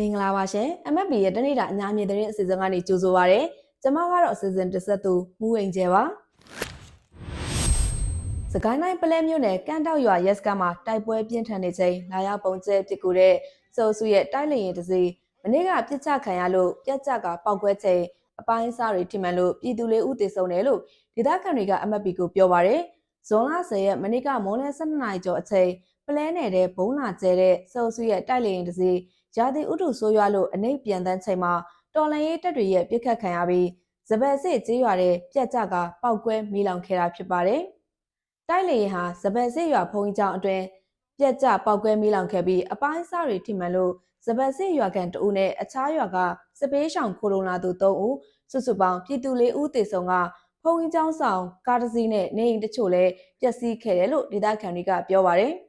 မင်္ဂလာပါရှင် MFB ရဲ့တနေ့တာအညာမြေသတင်းအစီအစဉ်ကနေကြိုဆိုပါရစေ။ကျွန်မကတော့အစီအစဉ်တစ်ဆက်သူမူဝင်ကျဲပါ။စကိုင်းတိုင်းပလဲမြို့နယ်ကန့်တောက်ရွာရက်စကမှာတိုက်ပွဲပြင်းထန်နေချိန်လာရောက်ပုံကျဲပစ်ကူတဲ့စိုးစုရဲ့တိုက်လေရင်တစ်စီးမနေ့ကပြစ်ချခံရလို့ပြက်ကြကပောက်ကွဲချိန်အပိုင်းအစားတွေထိမှန်လို့ပြည်သူလေးဦးတည်ဆုံတယ်လို့ဒေသခံတွေက MFB ကိုပြောပါရယ်။ဇွန်လ10ရက်မနေ့ကမိုးလယ်12နာရီကျော်အချိန်ပလဲနယ်တဲ့ဘုံလာကျဲတဲ့စိုးစုရဲ့တိုက်လေရင်တစ်စီး ရာသီဥတုဆိုးရွားလို့အနေပြန်တန်းချိန်မှာတော်လန်ရေးတပ်တွေရဲ့ပြစ်ခတ်ခံရပြီးစပယ်စစ်ကြေးရွာတဲ့ပြက်ကြကပောက်ကွဲမိလောင်ခဲ့တာဖြစ်ပါတယ်။တိုက်လေရင်ဟာစပယ်စစ်ရွာဖုံးကြီးကျောင်းအတွင်းပြက်ကြပောက်ကွဲမိလောင်ခဲ့ပြီးအပိုင်းအစတွေထိမှန်လို့စပယ်စစ်ရွာကန်တအုပ်နဲ့အခြားရွာကစပေးရှောင်ခိုလုံလာသူ၃ဦးစုစုပေါင်းပြည်သူ၄ဦးတေဆုံးကဖုံကြီးကျောင်းဆောင်ကားတစ်စီးနဲ့နေအိမ်တချို့လည်းပျက်စီးခဲ့တယ်လို့ဒေသခံတွေကပြောပါတယ်။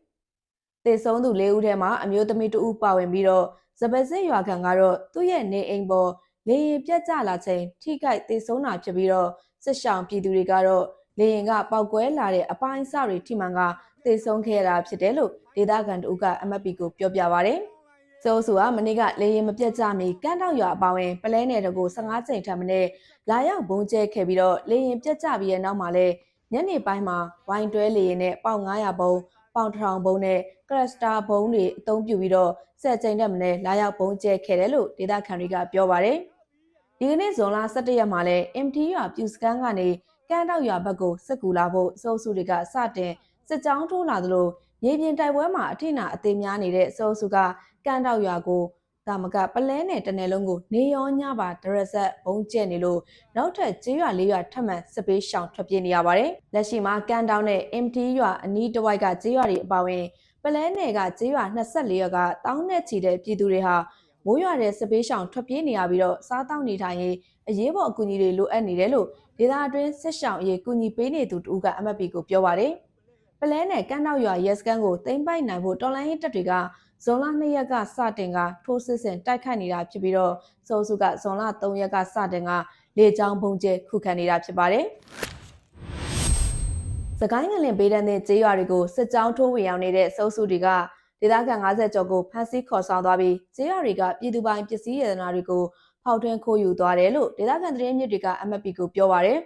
တေဆုံးသူ၄ဦးထဲမှာအမျိုးသမီးတဦးပါဝင်ပြီးတော့စပယ်စစ်ရွာခံကတော့သူ့ရဲ့နေအိမ်ပေါ်လေရင်ပြက်ကျလာချိန်ထိခိုက်သေဆုံးတာဖြစ်ပြီးတော့စစ်ရှောင်ပြည်သူတွေကတော့လေရင်ကပောက်ကွဲလာတဲ့အပိုင်းအစတွေထိမှန်ကသေဆုံးခဲ့ရတာဖြစ်တယ်လို့ဒေသခံတို့က MFP ကိုပြောပြပါဗျ။စိုးစုကမနေ့ကလေရင်မပြတ်ကြမီကန်းတောက်ရွာအပေါင်းပလဲနယ်တကို15ချိန်ထပ်မင်းလာရောက်ဘုံကျဲခဲ့ပြီးတော့လေရင်ပြတ်ကြပြီးတဲ့နောက်မှာလဲညနေပိုင်းမှာဝိုင်းတွဲလေရင်နဲ့ပေါင်900ဘုံ ပေါင်ထောင်ဘုံနဲ့ကရစတာဘုံတွေအသုံးပြုပြီးတော့ဆက်ကြိမ်တက်မလဲလာရောက်ဘုံကျဲခဲ့တယ်လို့ဒေသခံတွေကပြောပါတယ်။ဒီကနေ့ဇွန်လ17ရက်မှာလဲ MT ရွာပြူစကန်ကနေကန်းတောက်ရွာဘက်ကိုစစ်ကူလာဖို့အစိုးစုတွေကစတင်စစ်ကြောင်းထိုးလာသလိုမြေပြင်တိုက်ပွဲမှာအထိနာအသေးများနေတဲ့အစိုးစုကကန်းတောက်ရွာကို တာမကပလဲနဲ့တနယ်လုံးကိုနေရောညပါဒရက်ဆက်ဘုံကျဲနေလို့နောက်ထပ်ကျေးရွာလေးရွာထပ်မံစစ်ပေးရှောင်ထွက်ပြေးနေရပါတယ်။လက်ရှိမှာကန်တောင်းနဲ့ MT ရွာအနီးတစ်ဝိုက်ကကျေးရွာတွေအပါအဝင်ပလဲနယ်ကကျေးရွာ24ရွာကတောင်းနဲ့ချီတဲ့ပြည်သူတွေဟာမိုးရွာတဲ့စစ်ပေးရှောင်ထွက်ပြေးနေရပြီးတော့စားတောက်နေထိုင်ရေးအရေးပေါ်အကူအညီတွေလိုအပ်နေတယ်လို့ဒေသအတွင်းစစ်ရှောင်အရေးကူညီပေးနေသူတူက MFP ကိုပြောပါတယ်။ပလဲနယ်ကန်းတောက်ရွာရဲစခန်းကိုသိမ်းပိုက်နိုင်ဖို့တော်လိုင်းရေးတပ်တွေက ဇွန်လ2ရက်ကစတင်ကထိုးစစ်ဆင်တိုက်ခိုက်နေတာဖြစ်ပြီးတော့စိုးစုကဇွန်လ3ရက်ကစတင်ကလေကြောင်းပုံကျဲခုခံနေတာဖြစ်ပါတယ်။စကိုင်းငလင်ပေးတဲ့တဲ့ကျေးရွာတွေကိုစစ်ကြောင်းထိုးဝင်ရောက်နေတဲ့စိုးစုတွေကဒေသခံ50ကျော်ကိုဖမ်းဆီးခေါ်ဆောင်သွားပြီးကျေးရွာတွေကပြည်သူပိုင်ပစ္စည်းရတနာတွေကိုဖောက်ထွင်းခိုးယူသွားတယ်လို့ဒေသခံသတင်းမြစ်တွေက MFP ကိုပြောပါရယ်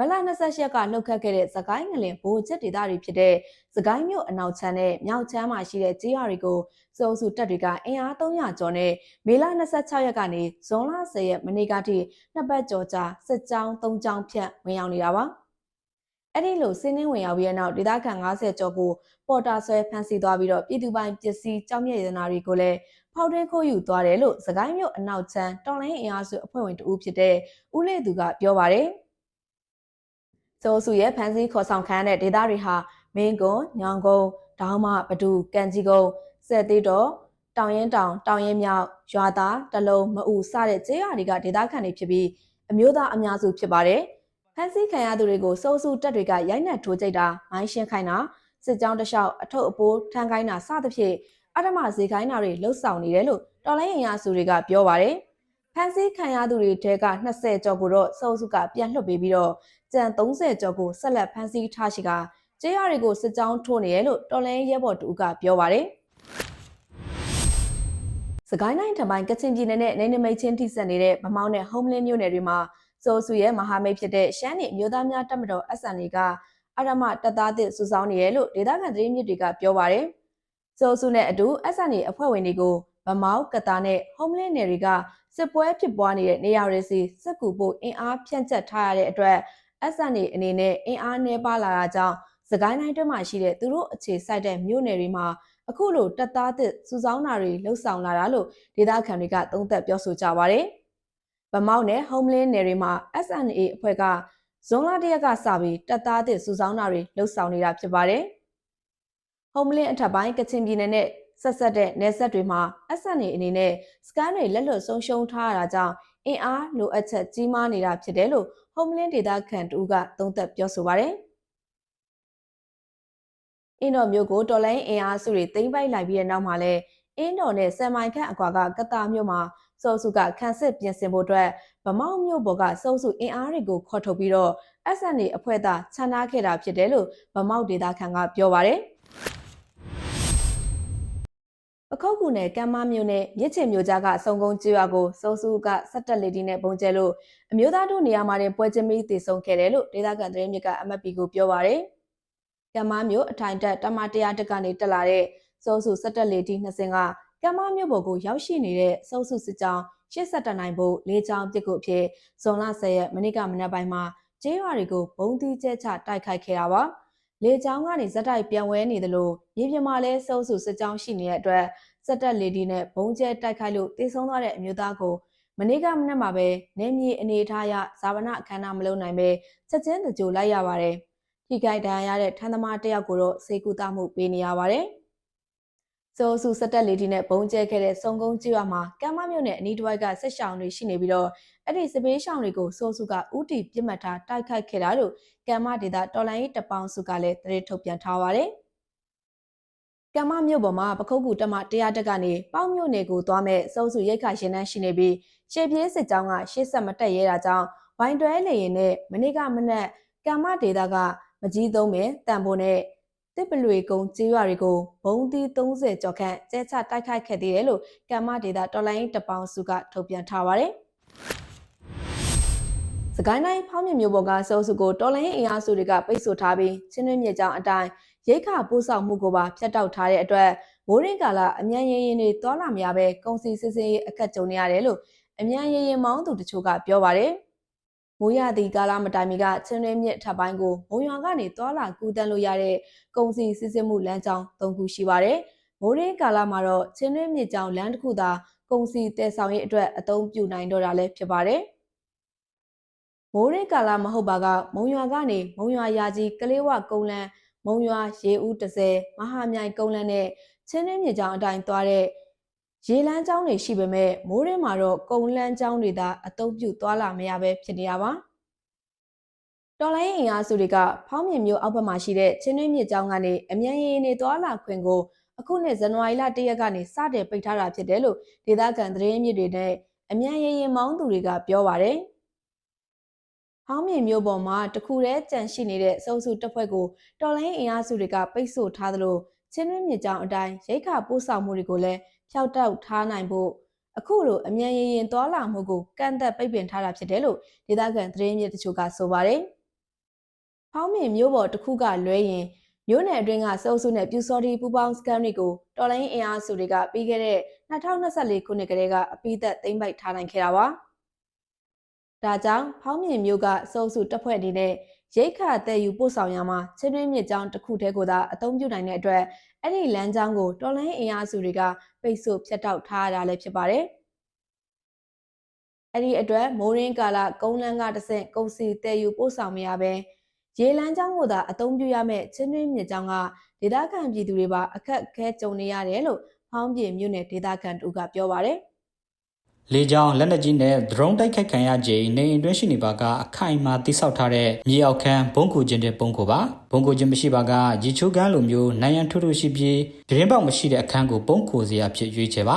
မလ28ရက်ကလှုပ်ခတ်ခဲ့တဲ့စကိုင်းငလင်ဘိုးချက်ဒေသတွေဖြစ်တဲ့စကိုင်းမြို့အနောက်ချမ်းနဲ့မြောက်ချမ်းမှာရှိတဲ့ကျေးရွာတွေကိုစုံစုတပ်တွေကအင်အား300ကျော်နဲ့မေလ26ရက်ကနေဇွန်လ10ရက်မနေ့ကထိနှစ်ပတ်ကျော်ကြာစစ်ကြောင်း3ကြောင်းဖြန့်ဝင်ရောက်နေတာပါ။အဲ့ဒီလိုစင်းနှင်းဝင်ရောက်ပြီးတဲ့နောက်ဒေသခံ90ကျော်ကိုပေါ်တာဆွဲဖမ်းဆီးသွားပြီးတော့ပြည်သူပိုင်ပစ္စည်းကြောင်းမြရတနာတွေကိုလည်းဖောက်ထွင်းခိုးယူသွားတယ်လို့စကိုင်းမြို့အနောက်ချမ်းတော်လိုင်းအင်အားစုအဖွဲ့ဝင်တဦးဖြစ်တဲ့ဦးလေးသူကပြောပါတယ်။ စိုးစုရဲ့ဖမ်းဆီးခေါ်ဆောင်ခံရတဲ့ဒေသတွေဟာမင်းကုန်း၊ညောင်ကုန်း၊ဒေါင်းမပဒူ၊ကံကြီးကုန်း၊စက်သေးတော်တောင်ရင်တောင်တောင်ရင်မြောက်ရွာသားတလုံးမအူစတဲ့ကျေးရွာတွေကဒေသခံတွေဖြစ်ပြီးအမျိုးသားအများစုဖြစ်ပါတယ်။ဖမ်းဆီးခံရသူတွေကိုစိုးစုတပ်တွေကရိုက်နှက်ထိုးကြိတ်တာမိုင်းရှင်းခိုင်းတာစစ်ကြောင်းတလျှောက်အထုပ်အပိုးထမ်းခိုင်းတာစသဖြင့်အထမဈေးခိုင်းတာတွေလှုပ်ဆောင်နေတယ်လို့တော်လိုင်းရင်ရစုတွေကပြောပါတယ်ဖမ်းဆီးခံရသူတွေတဲက20ကျော်ကိုတော့စိုးစုကပြန်လွှတ်ပေးပြီးတော့ ကြံ30ကျော်ကိုဆက်လက်ဖမ်းဆီးထားရှိကကျေးရွာတွေကိုစစ်ကြောင်းထိုးနေရလို့တော်လိုင်းရဲဘော်တူကပြောပါတယ်စကိုင်းတိုင်းထပိုင်းကချင်ပြည်နယ်နဲ့နေနေမိတ်ချင်းထိစပ်နေတဲ့ဗမောင်းနဲ့ဟုံးလင်းမြို့နယ်တွေမှာစိုးစုရဲ့မဟာမိတ်ဖြစ်တဲ့ရှမ်းနယ်မျိုးသားများတပ်မတော် SNA ကအရမတပ်သားသစ်စုဆောင်းနေရလို့ဒေသခံသတင်းမြစ်တွေကပြောပါရယ်စိုးစုနဲ့အတူ SNA အဖွဲ့ဝင်တွေကိုဗမောက်ကတာနဲ့ဟုံးလင်းနယ်တွေကစစ်ပွဲဖြစ်ပွားနေတဲ့နေရာတွေစီစစ်ကူဖို့အင်အားဖြန့်ကျက်ထားရတဲ့အတွက် SNA အနေနဲ့အင်အားနှဲပါလာတာကြောင့်စကိုင်းတိုင်းတွင်းမှာရှိတဲ့သူတို့အခြေစိုက်တဲ့မြို့နယ်တွေမှာအခုလိုတပ်သားသစ်စုဆောင်းတာတွေလှုပ်ဆောင်လာတာလို့ဒေသခံတွေကသုံးသပ်ပြောဆိုကြပါဗျ။ဗမောက်နဲ့ Homeland နယ်တွေမှာ SNA အဖွဲ့ကဇွန်လတရက်ကစပြီးတပ်သားသစ်စုဆောင်းတာတွေလှုပ်ဆောင်နေတာဖြစ်ပါတယ်။ Homeland အထက်ပိုင်းကချင်ပြည်နယ်နဲ့ဆက်ဆက်တဲ့နယ်စပ်တွေမှာ SNA အနေနဲ့စကန်တွေလက်လွတ်ဆုံးရှုံးထားရတာကြောင့်အင်အားလိုအပ်ချက်ကြီးမားနေတာဖြစ်တယ်လို့ Homeland ဒေသခံတူကသုံးသပ်ပြောဆိုပါတယ်။အင်းတော်မျိုးကိုတော်လိုင်းအင်အားစုတွေသိမ်းပိုက်လိုက်ပြီးတဲ့နောက်မှာလဲအင်းတော်နဲ့ဆယ်မိုင်ခန့်အကွာကကတာမြို့မှာစောစုကခန့်စစ်ပြင်ဆင်ဖို့အတွက်ဗမောက်မြို့ပေါ်ကစောစုအင်အားတွေကိုခေါ်ထုတ်ပြီးတော့ SNA အဖွဲ့သားခြံထားခဲ့တာဖြစ်တယ်လို့ဗမောက်ဒေတာခန်ကပြောပါရယ် ပခုတ်ကူနယ်ကမ်းမမြို့နယ်မြစ်ချင်မြို့ကြားကအစုံကုန်းကျွော်ကိုစုံစုကစက်တက်လေဒီနဲ့ပုံကျဲလို့အမျိုးသားတို့နေရာမှာတင်ပွဲချင်းမီတည်ဆုံခဲ့တယ်လို့ဒေသခံသတင်းမြစ်ကအမတ်ပီကိုပြောပါရယ်ကမ်းမမြို့အထိုင်တက်တမတရားတက်ကနေတက်လာတဲ့စုံစုစက်တက်လေဒီနှစ်စင်ကကမ်းမမြို့ပေါ်ကိုရောက်ရှိနေတဲ့စုံစုစစ်ကြောင်းရှစ်ဆက်တနိုင်ဖို့လေးချောင်းပြစ်ကိုအဖြစ်ဇွန်လ10ရက်မနေ့ကမနက်ပိုင်းမှာကျေးရွာတွေကိုဘုံသီးကျဲချတိုက်ခိုက်ခဲ့တာပါ လေချောင်းကနေဇက်တိုက်ပြန်ဝဲနေသလိုမြေပြင်မှာလည်းစုံစုစစ်ကြောင်းရှိနေတဲ့အတွက်စက်တက်လေဒီနဲ့ဘုံကျဲတိုက်ခိုက်လို့တေဆုံးသွားတဲ့အမျိုးသားကိုမနေ့ကမနက်မှာပဲနေမြေအနေထားရဇာဝနာအခမ်းအနားမလုပ်နိုင်ပဲချက်ချင်းတကြိုလိုက်ရပါတယ်။ထိခိုက်ဒဏ်ရာရတဲ့ထန်းသမားတစ်ယောက်ကိုတော့စေကူတာမှုပေးနေရပါတယ်။ စိုးစုစက်တက်လေဒီနဲ့ဘုံကျဲခဲ့တဲ့စုံကုန်းကျွော်မှာကမ်းမမြို့နယ်အနီးတစ်ဝိုက်ကဆက်ရှောင်တွေရှိနေပြီးတော့အဲ့ဒီစပေးရှောင်တွေကိုစိုးစုကဥတီပြစ်မှတ်ထားတိုက်ခိုက်ခဲ့တာလို့ကမ်းမဒေတာတော်လိုင်းရေးတပေါင်းစုကလည်းသတင်းထုတ်ပြန်ထားပါတယ်။ကမ္မမြို့ပေါ်မှာပခုတ်ကူတက်မတရားတက်ကနေပေါင်းမြို့နယ်ကိုသွားမဲ့စုံစုရိတ်ခါရှင်နှန်းရှိနေပြီးရှေ့ပြေးစစ်ကြောင်းကရှေ့ဆက်မတက်ရဲတာကြောင့်ဝိုင်းတွဲလေရင်နဲ့မနေ့ကမနက်ကမ္မဒေတာကမကြီးသုံးပင်တန်ဖိုနဲ့ တစ်ပလွေကုန်းကျေးရွာတွေကိုဘုံသီး30ကျော်ခန့်ကျဲချတိုက်ခိုက်ခဲ့သေးတယ်လို့ကမ္မဒေတာတော်လိုင်းတပေါင်းစုကထုတ်ပြန်ထားပါတယ်စကိုင်းတိုင်းဖောင်းမြမျိုးပေါ်ကစုံစုကိုတော်လိုင်းအင်အားစုတွေကပိတ်ဆို့ထားပြီးချင်းတွင်းမြေကြောင်အတိုင်းရိတ်ခါပို့ဆောင်မှုကိုပါဖျက်တောက်ထားတဲ့အတွက်မိုးရင်းကာလအမြန်ရင်ရင်တွေတောလာမရပဲကုန်စည်စစ်စစ်အခက်ကြုံနေရတယ်လို့အမြန်ရင်ရင်မောင်းသူတချို့ကပြောပါတယ်။ မိုးရသည့်ကာလမတိုင်မီကချင်းတွင်းမြစ်ထပ်ပိုင်းကိုမုံရွာကနေတောလာကူးတန်းလို့ရတဲ့ကုန်စည်စစ်စစ်မှုလမ်းကြောင်း၃ခုရှိပါတယ်။မိုးရင်းကာလမှာတော့ချင်းတွင်းမြစ်ကြောင်းလမ်းတစ်ခုသာကုန်စည်တည်ဆောင်ရေးအတွက်အသုံးပြုနိုင်တော့တာလည်းဖြစ်ပါတယ်။မိုးရင်းကာလမဟုတ်ပါကမုံရွာကနေမုံရွာရာကြီးကလေးဝကုန်းလန်းမုံရွာရေဦး30မဟာမြိုင်ကုန်းလန်းနဲ့ချင်းတွင်းမြေကြောင်အတိုင်းသွားတဲ့ ရေလန်းကျောင်းတွေရှိပေမဲ့မိုးရင်းမှာတော့ကုန်းလန်းကျောင်းတွေသာအသုံးပြုသွားလာမရပဲဖြစ်နေရပါတော်လိုင်းအင်အားစုတွေကဖောင်းမြင်မျိုးအောက်ဘက်မှာရှိတဲ့ချင်းတွင်းမြေကျောင်းကနေအမြန်ရည်နေသွားလာခွင့်ကိုအခုနှစ်ဇန်နဝါရီလ၁ရက်ကနေစတင်ပိတ်ထားတာဖြစ်တယ်လို့ဒေသခံသတင်းမြစ်တွေနဲ့အမြန်ရည်မောင်းသူတွေကပြောပါတယ်။ဟောင်းမြေမျိုးပေါ်မှာတခုတည်းကြန့်ရှိနေတဲ့စုံစုတပ်ဖွဲ့ကိုတော်လိုင်းအင်အားစုတွေကပိတ်ဆို့ထားသလိုချင်းတွင်းမြစ်ကြောင်အတိုင်းရိတ်ခါပို့ဆောင်မှုတွေကိုလည်း ဖျောက်တောက်ထားနိုင်ဖို့အခုလိုအမြန်ရင်ရင်သွားလာမှုကိုကန့်သက်ပိတ်ပင်ထားတာဖြစ်တယ်လို့ဒေသခံသတင်းမြစ်တချို့ကဆိုပါတယ်။ဟောင်းမြေမျိုးပေါ်တစ်ခုကလွဲရင်မြို့နယ်အတွင်းကစုံစုနဲ့ပြူစော်ဒီပူပေါင်းစကန်တွေကိုတော်လိုင်းအင်အားစုတွေကပြီးခဲ့တဲ့2024ခုနှစ်ကတည်းကအပိသက်သိမ်းပိုက်ထားနိုင်ခဲ့တာပါ။ဒါကြောင့်ဖောင်းမြင်မျိုးကစုံစုတပ်ဖွဲ့အနေနဲ့ ရိတ်ခါတဲ့ယူပို့ဆောင်ရမှာချင်းတွင်းမြစ်ကြောင်းတစ်ခုတည်းကိုသာအသုံးပြုနိုင်တဲ့အတွက်အဲ့ဒီလမ်းကြောင်းကိုတော်လိုင်းအင်အားစုတွေကပိတ်ဆို့ဖျက်တောက်ထားရတာလည်းဖြစ်ပါတယ်။အဲ့ဒီအတွက်မိုးရင်းကာလကုန်းလန်းကတဆင့်ကုန်စီတဲ့ယူပို့ဆောင်မရပဲရေလန်းကြောင်းကိုသာအသုံးပြုရမယ့်ချင်းတွင်းမြစ်ကြောင်းကဒေသခံပြည်သူတွေပါအခက်အခဲကြုံနေရတယ်လို့ဖောင်းပြေမြို့နယ်ဒေသခံတူကပြောပါတယ်။ လေကြောင်းလက်နက်ကြီးနဲ့ drone တိုက်ခိုက်ခံရချိန်နေအိမ်တွင်းရှိနေပါကအခိုင်အမာတိစောက်ထားတဲ့မြေအောက်ခန်းဘုံကူခြင်းတဲ့ဘုံကူပါဘုံကူခြင်းမရှိပါကရေချိုးကန်းလိုမျိုးနိုင်ရန်ထွတ်ထွတ်ရှိပြီးပြင်းပေါက်မရှိတဲ့အခန်းကိုဘုံကူစရာဖြစ်ရွေးချယ်ပါ